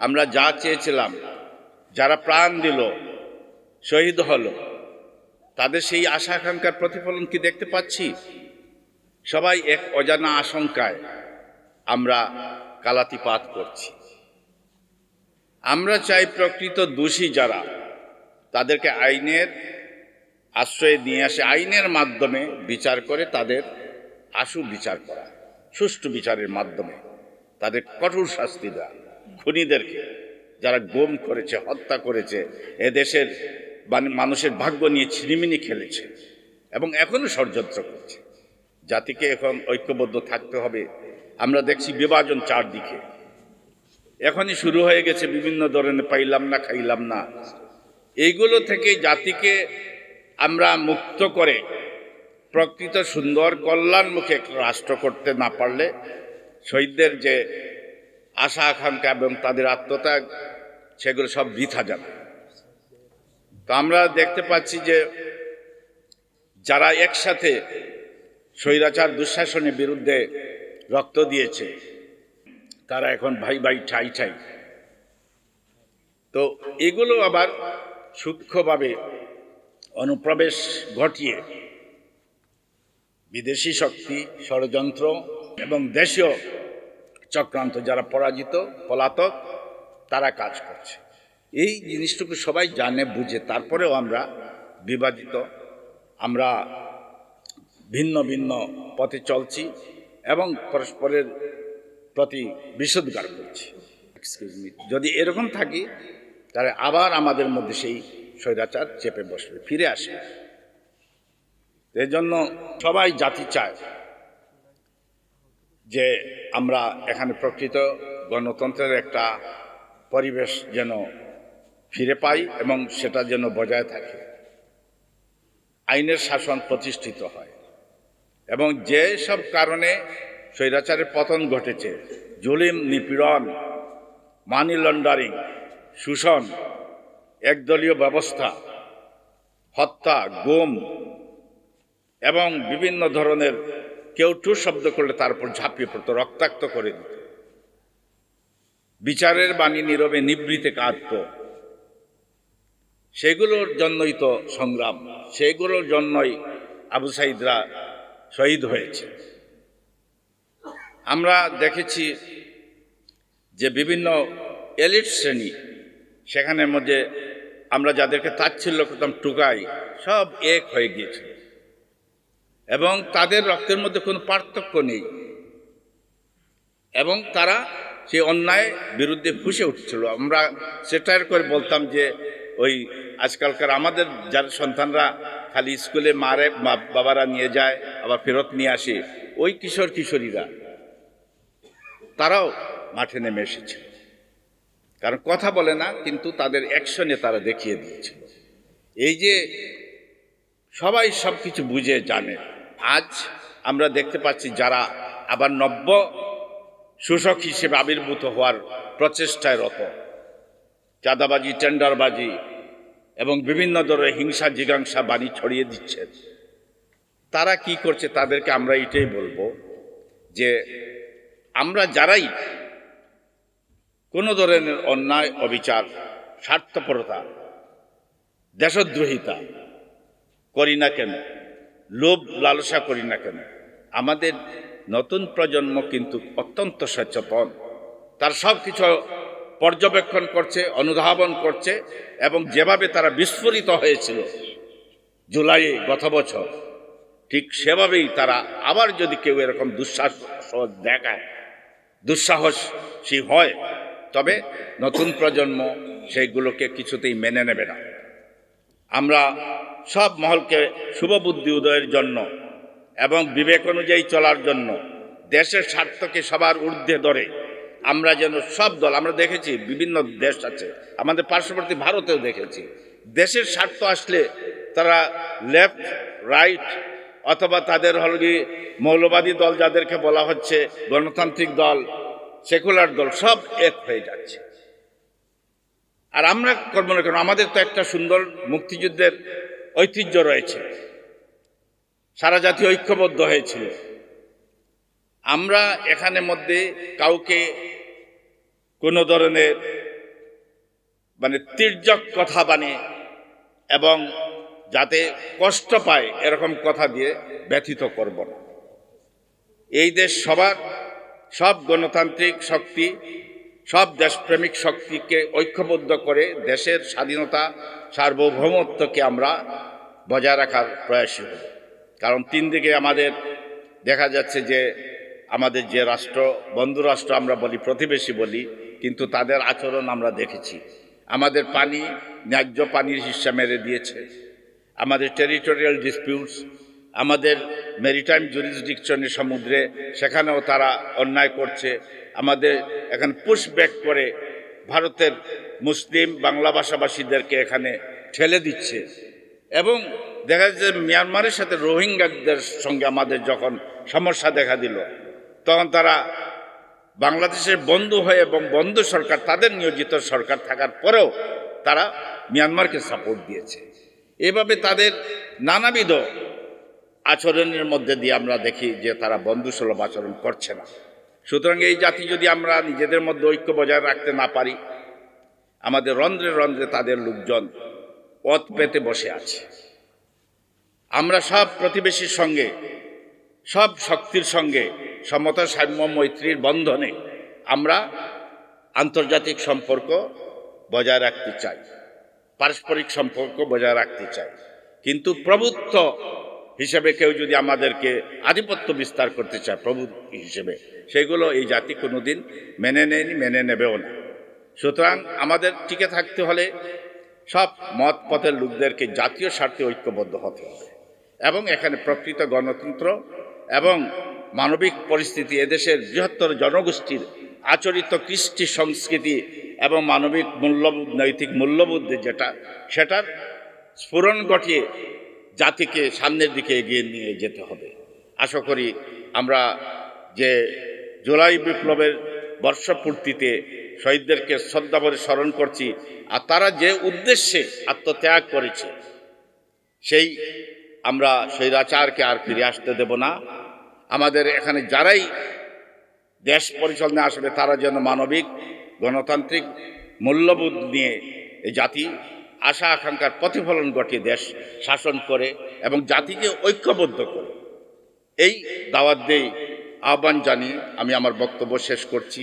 আমরা যা চেয়েছিলাম, যারা প্রাণ দিল, শহীদ হলো, তাদের সেই আশা আকাঙ্ক্ষার প্রতিফলন কি দেখতে পাচ্ছি? সবাই এক অজানা আশঙ্কায় আমরা কালাতিপাত করছি। আমরা চাই প্রকৃত দোষী যারা, তাদেরকে আইনের আশ্রয়ে নিয়ে আসে, আইনের মাধ্যমে বিচার করে তাদের আশু বিচার করা, সুষ্ঠু বিচারের মাধ্যমে তাদের কঠোর শাস্তি দেওয়া। খুনিদেরকে, যারা গুম করেছে, হত্যা করেছে, এদেশের মানে মানুষের ভাগ্য নিয়ে ছিনিমিনি খেলেছে এবং এখনও ষড়যন্ত্র করছে। জাতিকে এখন ঐক্যবদ্ধ থাকতে হবে। আমরা দেখছি বিভাজন চারদিকে। এখনই শুরু হয়ে গেছে বিভিন্ন ধরনের পাইলাম না, খাইলাম না। এইগুলো থেকে জাতিকে আমরা মুক্ত করে, প্রকৃত সুন্দর কল্যাণমুখী একটা রাষ্ট্র করতে না পারলে শহীদদের যে আশা আকাঙ্ক্ষা এবং তাদের আত্মত্যাগ, সেগুলো সব বৃথা যাবে। তো আমরা দেখতে পাচ্ছি যে যারা একসাথে স্বৈরাচার দুঃশাসনের বিরুদ্ধে রক্ত দিয়েছে, তারা এখন ভাই ভাই, ঠাই ঠাই। তো এগুলো আবার সূক্ষ্মভাবে অনুপ্রবেশ ঘটিয়ে বিদেশি শক্তি, ষড়যন্ত্র এবং দেশীয় চক্রান্ত, যারা পরাজিত, পলাতক, তারা কাজ করছে। এই জিনিসটুকু সবাই জানে, বুঝে। তারপরেও আমরা বিভাজিত, আমরা ভিন্ন ভিন্ন পথে চলছি এবং পরস্পরের প্রতি বিশুদ্ধার করছি। এক্সকিউজ মি যদি এরকম থাকি, তাহলে আবার আমাদের মধ্যে সেই স্বৈরাচার চেপে বসবে, ফিরে আসবে। জন্য সবাই জাতি চায় যে আমরা এখানে প্রকৃত গণতন্ত্রের একটা পরিবেশ যেন ফিরে পাই এবং সেটা যেন বজায় থাকে। আইনের শাসন প্রতিষ্ঠিত হয় এবং যে সব কারণে স্বৈরাচারের পতন ঘটেছে, জুলিম, নিপীড়ন, মানি লন্ডারিং, শোষণ, একদলীয় ব্যবস্থা, হত্যা, গুম এবং বিভিন্ন ধরনের কেউ টু শব্দ করলে তার উপর ঝাঁপিয়ে পড়তো, রক্তাক্ত করে দিত। বিচারের বাণী নীরবে নিবৃতে কাঁদত। সেগুলোর জন্যই তো সংগ্রাম, সেগুলোর জন্যই আবু সাইদরা শহীদ হয়েছে। আমরা দেখেছি যে বিভিন্ন এলিট শ্রেণি, সেখানের মধ্যে আমরা যাদেরকে তাচ্ছিল্য করতাম টুকাই, সব এক হয়ে গিয়েছিল। এবং তাদের রক্তের মধ্যে কোনো পার্থক্য নেই। এবং তারা সেই অন্যায় বিরুদ্ধে ফুসে উঠছিল। আমরা সেটার করে বলতাম যে, ওই আজকালকার আমাদের যার সন্তানরা খালি স্কুলে মারে বাবারা নিয়ে যায়, আবার ফেরত নিয়ে আসে, ওই কিশোর কিশোরীরা, তারাও মাঠে নেমে এসেছে। কারণ কথা বলে না, কিন্তু তাদের অ্যাকশনে তারা দেখিয়ে দিয়েছিল। এই যে সবাই সব কিছু বুঝে জানে। আজ আমরা দেখতে পাচ্ছি যারা আবার নব্য শোষক হিসেবে আবির্ভূত হওয়ার প্রচেষ্টায় রত। চাঁদাবাজি, টেন্ডারবাজি এবং বিভিন্ন ধরনের হিংসা, জিজ্ঞাসা, বাণী ছড়িয়ে দিচ্ছেন তারা কি করছে তাদেরকে আমরা এটাই বলব যে আমরা যারাই কোনো ধরনের অন্যায়, অবিচার, স্বার্থপরতা, দেশদ্রোহিতা করি না কেন লোভ লালসা করি না কেন? আমাদের নতুন প্রজন্ম কিন্তু অত্যন্ত সচেতন। তার সব কিছু পর্যবেক্ষণ করছে, অনুধাবন করছে এবং যেভাবে তারা বিস্ফোরিত হয়েছিল জুলাইয়ে গত বছর, ঠিক সেভাবেই তারা আবার যদি কেউ এরকম দুঃসাহস দেখায়, দুঃসাহসী হয়, তবে নতুন প্রজন্ম সেইগুলোকে কিছুতেই মেনে নেবে না। আমরা সব মহলকে শুভ বুদ্ধি উদয়ের জন্য এবং বিবেক অনুযায়ী চলার জন্য দেশের স্বার্থকে সবার ঊর্ধ্বে ধরে। আমরা যেন সব দল, আমরা দেখেছি বিভিন্ন দেশ আছে, আমাদের পার্শ্ববর্তী ভারতেও দেখেছি। দেশের স্বার্থ আসলে তারা লেফট রাইট অথবা তাদের হল কি মৌলবাদী দল যাদেরকে বলা হচ্ছে গণতান্ত্রিক দল সেকুলার দল, সব এক হয়ে যাচ্ছে। আর আমরা করেন আমাদের তো একটা সুন্দর মুক্তিযুদ্ধের ঐতিহ্য রয়েছে। সারা জাতি ঐক্যবদ্ধ হয়েছিল। আমরা এখানে মধ্যে কাউকে কোনো ধরনের মানে তির্যক কথা বানে এবং যাতে কষ্ট পায় এরকম কথা দিয়ে ব্যথিত করব না। এই দেশ সবার, সব গণতান্ত্রিক শক্তি, সব দেশপ্রেমিক শক্তিকে ঐক্যবদ্ধ করে দেশের স্বাধীনতা, সার্বভৌমত্বকে আমরা বজায় রাখার প্রয়াসী হব কারণ তিন দিকে আমাদের দেখা যাচ্ছে যে আমাদের যে রাষ্ট্র, বন্ধু রাষ্ট্র আমরা বলি, প্রতিবেশী বলি, কিন্তু তাদের আচরণ আমরা দেখেছি। আমাদের পানি ন্যায্য পানির হিসা মেরে দিয়েছে। আমাদের টেরিটোরিয়াল ডিসপিউটস, আমাদের মেরিটাইম জুরিসডিকশনের সমুদ্রে সেখানেও তারা অন্যায় করছে। আমাদের এখন পুশব্যাক করে ভারতের মুসলিম বাংলা ভাষাভাষীদেরকে এখানে ঠেলে দিচ্ছে। এবং দেখা যাচ্ছে মিয়ানমারের সাথে রোহিঙ্গাদের সঙ্গে আমাদের যখন সমস্যা দেখা দিল, তখন তারা বাংলাদেশের বন্ধু হয়ে এবং বন্ধু সরকার, তাদের নিয়োজিত সরকার থাকার পরেও তারা মিয়ানমারকে সাপোর্ট দিয়েছে। এভাবে তাদের নানাবিধ আচরণের মধ্যে দিয়ে আমরা দেখি যে তারা বন্ধুসুলভ আচরণ করছে না। সুতরাং এই জাতি যদি আমরা নিজেদের মধ্যে ঐক্য বজায় রাখতে না পারি, আমাদের রন্ধ্রে রন্ধ্রে তাদের লোকজন পথ পেতে বসে আছে। আমরা সব প্রতিবেশীর সঙ্গে, সব শক্তির সঙ্গে, সমতা, সাম্য, মৈত্রীর বন্ধনে আমরা আন্তর্জাতিক সম্পর্ক বজায় রাখতে চাই। পারস্পরিক সম্পর্ক বজায় রাখতে চাই। কিন্তু প্রভুত্ব হিসেবে কেউ যদি আমাদেরকে আধিপত্য বিস্তার করতে চায় প্রভু হিসেবে, সেগুলো এই জাতি কোনোদিন মেনে নেয়নি, মেনে নেবেও না। সুতরাং আমাদের টিকে থাকতে হলে সব মত পথের লোকদেরকে জাতীয় স্বার্থে ঐক্যবদ্ধ হতে হবে। এবং এখানে প্রকৃত গণতন্ত্র এবং মানবিক পরিস্থিতি এদেশের বৃহত্তর জনগোষ্ঠীর আচরিত কৃষ্টি সংস্কৃতি এবং মানবিক মূল্যবোধ, নৈতিক মূল্যবোধ যেটা, সেটার স্ফুরণ ঘটিয়ে জাতিকে সামনের দিকে এগিয়ে নিয়ে যেতে হবে। আশা করি আমরা যে জুলাই বিপ্লবের বর্ষপূর্তিতে শহীদদেরকে শ্রদ্ধাভরে স্মরণ করছি, আর তারা যে উদ্দেশ্যে আত্মত্যাগ করেছে, সেই আমরা স্বৈরাচারকে আর ফিরে আসতে দেব না। আমাদের এখানে যারাই দেশ পরিচালনায় আসবে, তারা যেন মানবিক, গণতান্ত্রিক, মূল্যবোধ নিয়ে এই জাতি আশা আকাঙ্ক্ষার প্রতিফলন ঘটিয়ে দেশ শাসন করে এবং জাতিকে ঐক্যবদ্ধ করে। এই দাওয়াত দেই আহ্বান জানিয়ে আমি আমার বক্তব্য শেষ করছি।